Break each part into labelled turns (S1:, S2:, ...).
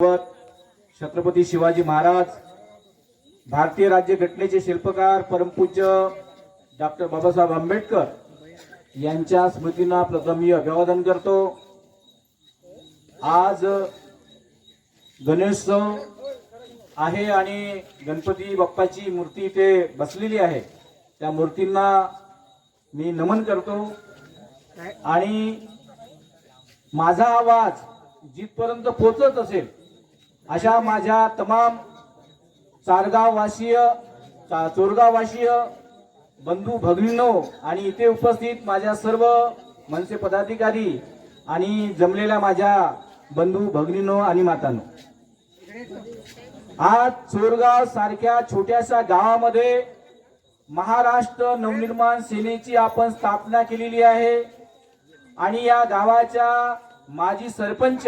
S1: छत्रपती शिवाजी महाराज भारतीय राज्यघटनेचे शिल्पकार परमपूज्य डॉक्टर बाबासाहेब आंबेडकर यांच्या स्मृतींना प्रथम मी अभिवादन करतो. आज गणेशोत्सव आहे आणि गणपती बाप्पाची मूर्ती इथे बसलेली आहे. त्या मूर्तींना मी नमन करतो. आणि माझा आवाज जिथपर्यंत पोचत असेल अशा माझ्या तमाम चारगाववासीय चा- चोरगाववासीय बंधू भगिनींनो आणि इथे उपस्थित माझ्या सर्व मनसे पदाधिकारी आणि जमलेल्या माझ्या बंधू भगिनींनो आणि मातांनो. आज चोरगाव सारख्या छोट्याशा गावामध्ये महाराष्ट्र नवनिर्माण सेनेची आपण स्थापना केलेली आहे. आणि या गावाच्या माजी सरपंच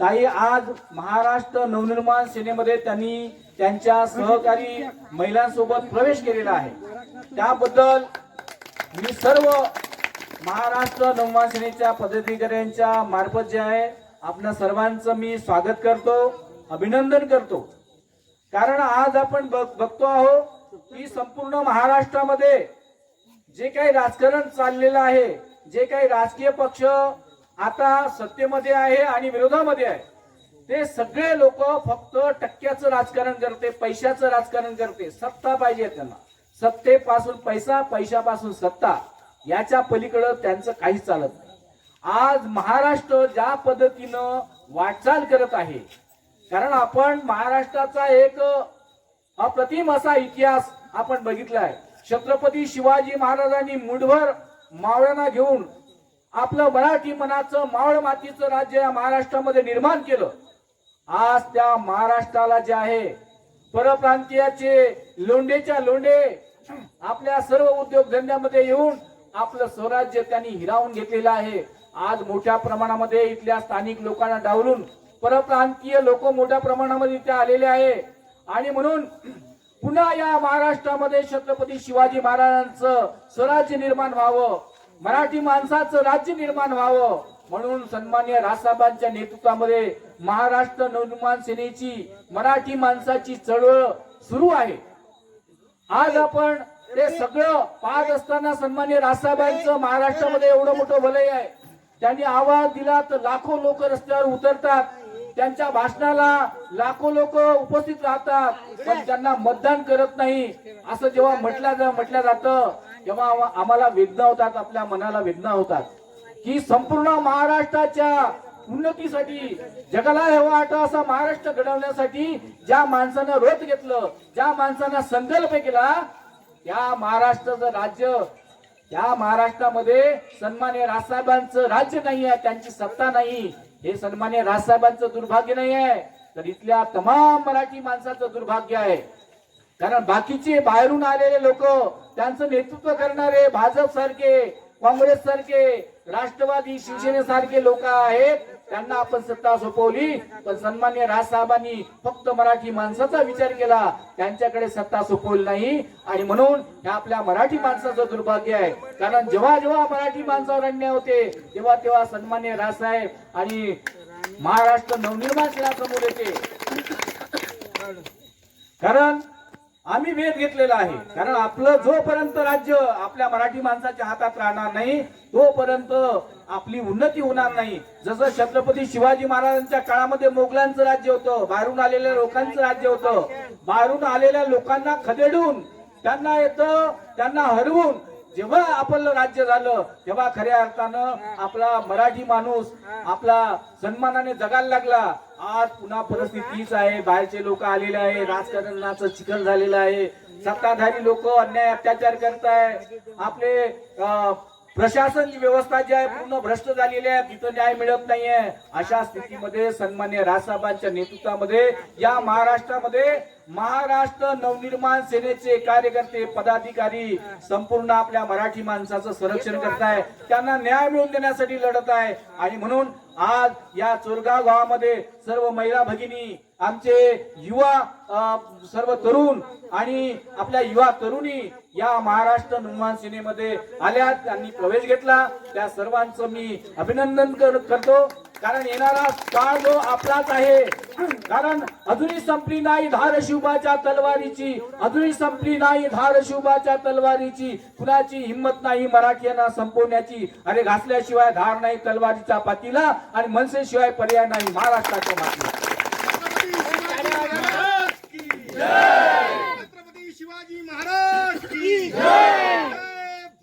S1: ताई आज महाराष्ट्र नवनिर्माण सेनेमध्ये त्यांनी त्यांच्या सहकारी महिलांसोबत प्रवेश केलेला आहे. त्याबद्दल मी सर्व महाराष्ट्र नवनिर्माण सेनेच्या पदाधिकाऱ्यांच्या मार्फत जे आहे आपल्या सर्वांचं मी स्वागत करतो अभिनंदन करतो. कारण आज आपण बघ- बघतो आहोत की संपूर्ण महाराष्ट्रामध्ये जे काही राजकारण चाललेलं आहे जे काही राजकीय पक्ष आता सत्तेमध्ये आहे आणि विरोधामध्ये आहे. ते सगळे लोक फक्त टक्क्याचं राजकारण करते पैशाचं राजकारण करते. सत्ता पाहिजे त्यांना. सत्तेपासून पैसा पैशापासून सत्ता. याच्या पलीकडं त्यांचं काहीच चालत नाही. आज महाराष्ट्र ज्या पद्धतीनं वाटचाल करत आहे कारण आपण महाराष्ट्राचा एक अप्रतिम असा इतिहास आपण बघितला आहे. छत्रपती शिवाजी महाराजांनी मुठभर मावळ्यांना घेऊन आपलं मराठी मनाचं मावळ मातीचं राज्य या महाराष्ट्रामध्ये निर्माण केलं. आज त्या महाराष्ट्राला जे आहे परप्रांतीयाचे लोंडेच्या लोंडे आपल्या सर्व उद्योगधंद्यामध्ये येऊन आपलं स्वराज्य त्यांनी हिरावून घेतलेलं आहे. आज मोठ्या प्रमाणामध्ये इथल्या स्थानिक लोकांना डावलून परप्रांतीय लोक मोठ्या प्रमाणामध्ये इथे आलेले आहे. आणि म्हणून पुन्हा या महाराष्ट्रामध्ये छत्रपती शिवाजी महाराजांचं स्वराज्य निर्माण व्हावं मराठी माणसाचं राज्य निर्माण व्हावं म्हणून सन्मान्य राजसाहेबांच्या नेतृत्वामध्ये महाराष्ट्र नवनिर्माण सेनेची मराठी माणसाची चळवळ सुरू आहे. आज आपण ते सगळं पाहत असताना सन्मान्य राजसाहेबांचं महाराष्ट्रामध्ये एवढं मोठं भलय आहे. त्यांनी आवाज दिला तर लाखो लोक रस्त्यावर उतरतात. त्यांच्या भाषणाला लाखो लोक उपस्थित राहतात. पण त्यांना मतदान करत नाही. असं जेव्हा म्हटलं म्हटलं जातं तेव्हा आम्हाला वेदना होतात आपल्या मनाला वेदना होतात. की संपूर्ण महाराष्ट्राच्या उन्नतीसाठी जगाला हवा वाटा असा महाराष्ट्र घडवण्यासाठी ज्या माणसानं रोत घेतलं ज्या माणसानं संकल्प केला त्या महाराष्ट्राचं राज्य त्या महाराष्ट्रामध्ये सन्मान्य राजसाहेबांचं राज्य नाही आहे त्यांची सत्ता नाही. हे सन्मान्य राजसाहेबांचं दुर्भाग्य नाही आहे. तर इथल्या तमाम मराठी माणसाचं दुर्भाग्य आहे. कारण बाकीचे बाहेरून आलेले लोक त्यांचं नेतृत्व करणारे भाजप सारखे काँग्रेस सारखे राष्ट्रवादी शिवसेनेसारखे लोक आहेत. त्यांना आपण सत्ता सोपवली पण सन्मान्य राजसाहेबांनी फक्त मराठी माणसाचा विचार केला. त्यांच्याकडे सत्ता सोपवली नाही. आणि म्हणून हे आपल्या मराठी माणसाचं दुर्भाग्य आहे. कारण जेव्हा जेव्हा मराठी माणसावर अन्याय होते तेव्हा तेव्हा सन्मान्य राजसाहेब आणि महाराष्ट्र नवनिर्माण सेना समोर येते. कारण आम्ही वेध घेतलेला आहे. कारण आपलं जोपर्यंत राज्य आपल्या मराठी माणसाच्या हातात राहणार नाही तोपर्यंत आपली उन्नती होणार नाही. जसं छत्रपती शिवाजी महाराजांच्या काळामध्ये मोगलांचं राज्य होतं बाहेरून आलेल्या लोकांचं राज्य होतं. बाहेरून आलेल्या लोकांना खदेडून त्यांना येतं त्यांना हरवून जेव्हा आपलं राज्य झालं तेव्हा खऱ्या अर्थानं आपला मराठी माणूस आपला सन्मानाने जगायला लागला. आज पुन्हा परिस्थिती तीच आहे. बाहेरचे लोक आलेले आहे राजकारणाचं चिखल झालेलं आहे. सत्ताधारी लोक अन्याय अत्याचार करताय. आपले प्रशासन व्यवस्था जी आहे पूर्ण भ्रष्ट झालेली आहे तिथं न्याय मिळत नाहीये. अशा स्थितीमध्ये सन्मान्य राजसाहेबांच्या नेतृत्वामध्ये या महाराष्ट्रामध्ये महाराष्ट्र नवनिर्माण सेनेचे कार्यकर्ते पदाधिकारी संपूर्ण आपल्या मराठी माणसाचं संरक्षण करताय त्यांना न्याय मिळवून देण्यासाठी लढत आहे. आणि म्हणून आज या चोरगाव गावामध्ये सर्व महिला भगिनी आमचे युवा सर्व तरुण आणि आपल्या युवा तरुणी या महाराष्ट्र निर्माण सेनेमध्ये आल्या त्यांनी प्रवेश घेतला. त्या सर्वांचं मी अभिनंदन करतो. कारण येणारा काळ जो आपलाच आहे. कारण अजूनही संपली नाही धार शिवबाच्या तलवारीची. अजूनही संपली नाही धार शिवबाच्या तलवारीची. कुणाची हिंमत नाही मराठ्यांना संपवण्याची. अरे घासल्याशिवाय धार नाही तलवारीचा पातीला आणि मनसेशिवाय पर्याय नाही महाराष्ट्राच्या मातीला.
S2: छत्रपती शिवाजी महाराज की जय!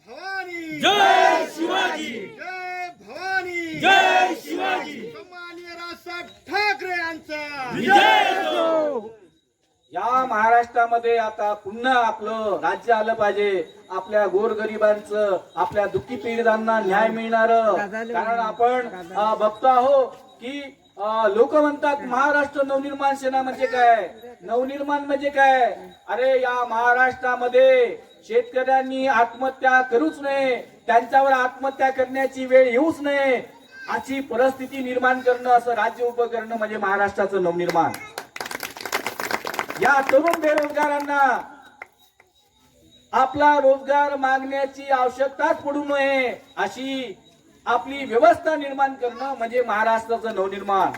S2: भवानी!
S3: जय शिवाजी!
S2: जय भवानी!
S3: जय शिवाजी!
S2: राजसाहेब ठाकरे यांचा!
S3: विजय! असो
S1: या महाराष्ट्रामध्ये आता पुन्हा आपलं राज्य आलं पाहिजे. आपल्या गोरगरिबांचं आपल्या दुःखी पीडितांना न्याय मिळणार. कारण आपण बघतो आहो की लोक म्हणतात महाराष्ट्र नवनिर्माण सेना म्हणजे काय? नवनिर्माण म्हणजे काय? अरे या महाराष्ट्रामध्ये शेतकऱ्यांनी आत्महत्या करूच नये. त्यांच्यावर आत्महत्या करण्याची वेळ येऊच नये. अशी परिस्थिती निर्माण करणं असं राज्य उभं करणं म्हणजे महाराष्ट्राचं नवनिर्माण. या तरुण बेरोजगारांना आपला रोजगार मागण्याची आवश्यकताच पडू नये अशी आपली व्यवस्था निर्माण करणं म्हणजे महाराष्ट्राचं नवनिर्माण.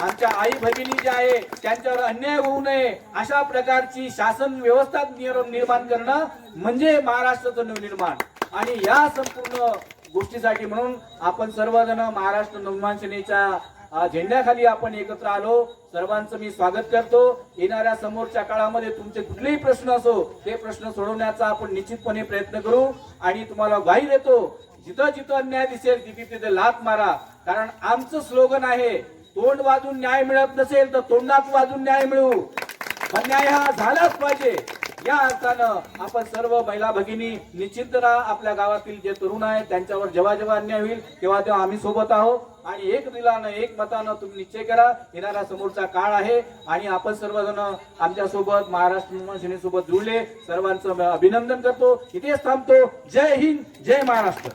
S1: आमच्या आई भगिनी जे आहे त्यांच्यावर अन्याय होऊ नये अशा प्रकारची शासन व्यवस्था निर्माण करणं म्हणजे महाराष्ट्राचं नवनिर्माण. आणि या संपूर्ण गोष्टीसाठी म्हणून आपण सर्वजण महाराष्ट्र नवनिर्माण सेनेच्या झेंड्याखाली आपण एकत्र आलो. सर्वांचं मी स्वागत करतो. येणाऱ्या समोरच्या काळामध्ये तुमचे कुठलेही प्रश्न असो ते प्रश्न सोडवण्याचा आपण निश्चितपणे प्रयत्न करू. आणि तुम्हाला ग्वाही देतो जिथं जिथं अन्याय दिसेल तिथे तिथे लात मारा. कारण आमचं स्लोगन आहे तोंड वाजून न्याय मिळत नसेल तर तोंडात वाजून न्याय मिळू. अन्याय हा झालाच पाहिजे. या अर्थानं आपण सर्व महिला भगिनी निश्चित राहा. आपल्या गावातील जे तरुण आहेत त्यांच्यावर जेव्हा जेव्हा अन्याय होईल तेव्हा तेव्हा आम्ही सोबत आहोत. आणि एक दिलानं एक मतानं तुम्ही निश्चय करा. येणारा समोरचा काळ आहे आणि आपण सर्वजण आमच्यासोबत महाराष्ट्र निर्माण सेनेसोबत जुळले. सर्वांचं अभिनंदन करतो. इथेच थांबतो. जय हिंद जय महाराष्ट्र.